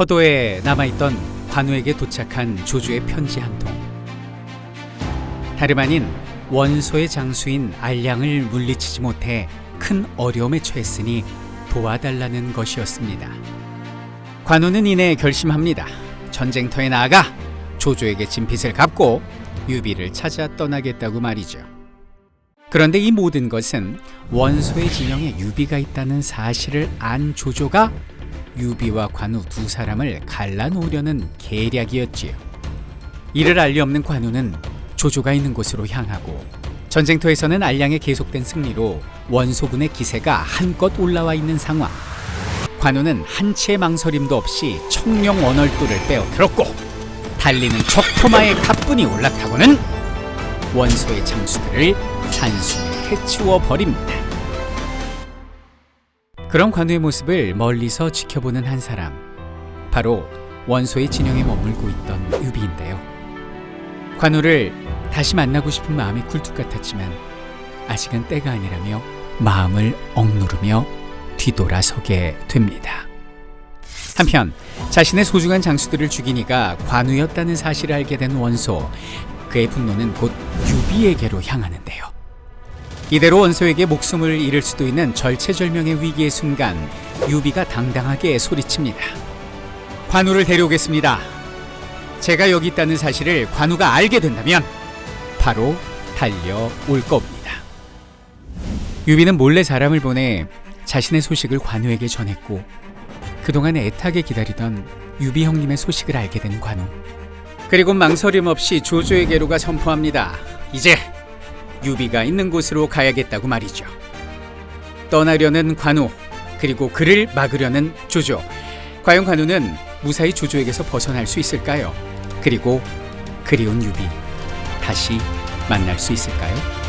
허도에 남아있던 관우에게 도착한 조조의 편지 한 통. 다름 아닌 원소의 장수인 알량을 물리치지 못해 큰 어려움에 처했으니 도와달라는 것이었습니다. 관우는 이내 결심합니다. 전쟁터에 나아가 조조에게 진 빚을 갚고 유비를 찾아 떠나겠다고 말이죠. 그런데 이 모든 것은 원소의 진영에 유비가 있다는 사실을 안 조조가 유비와 관우 두 사람을 갈라놓으려는 계략이었지요. 이를 알리 없는 관우는 조조가 있는 곳으로 향하고 전쟁터에서는 알량의 계속된 승리로 원소군의 기세가 한껏 올라와 있는 상황. 관우는 한치의 망설임도 없이 청룡 원월도를 빼어들었고 달리는 척토마의 가뿐히 올라타고는 원소의 장수들을 단숨에 해치워 버립니다. 그런 관우의 모습을 멀리서 지켜보는 한 사람, 바로 원소의 진영에 머물고 있던 유비인데요. 관우를 다시 만나고 싶은 마음이 굴뚝 같았지만 아직은 때가 아니라며 마음을 억누르며 뒤돌아서게 됩니다. 한편 자신의 소중한 장수들을 죽인 이가 관우였다는 사실을 알게 된 원소, 그의 분노는 곧 유비에게로 향하는데요. 이대로 원소에게 목숨을 잃을 수도 있는 절체절명의 위기의 순간 유비가 당당하게 소리칩니다. 관우를 데려오겠습니다. 제가 여기 있다는 사실을 관우가 알게 된다면 바로 달려올 겁니다. 유비는 몰래 사람을 보내 자신의 소식을 관우에게 전했고 그동안 애타게 기다리던 유비 형님의 소식을 알게 된 관우. 그리고 망설임 없이 조조에게로가 선포합니다. 이제 유비가 있는 곳으로 가야겠다고 말이죠. 떠나려는 관우 그리고 그를 막으려는 조조. 과연 관우는 무사히 조조에게서 벗어날 수 있을까요? 그리고 그리운 유비 다시 만날 수 있을까요?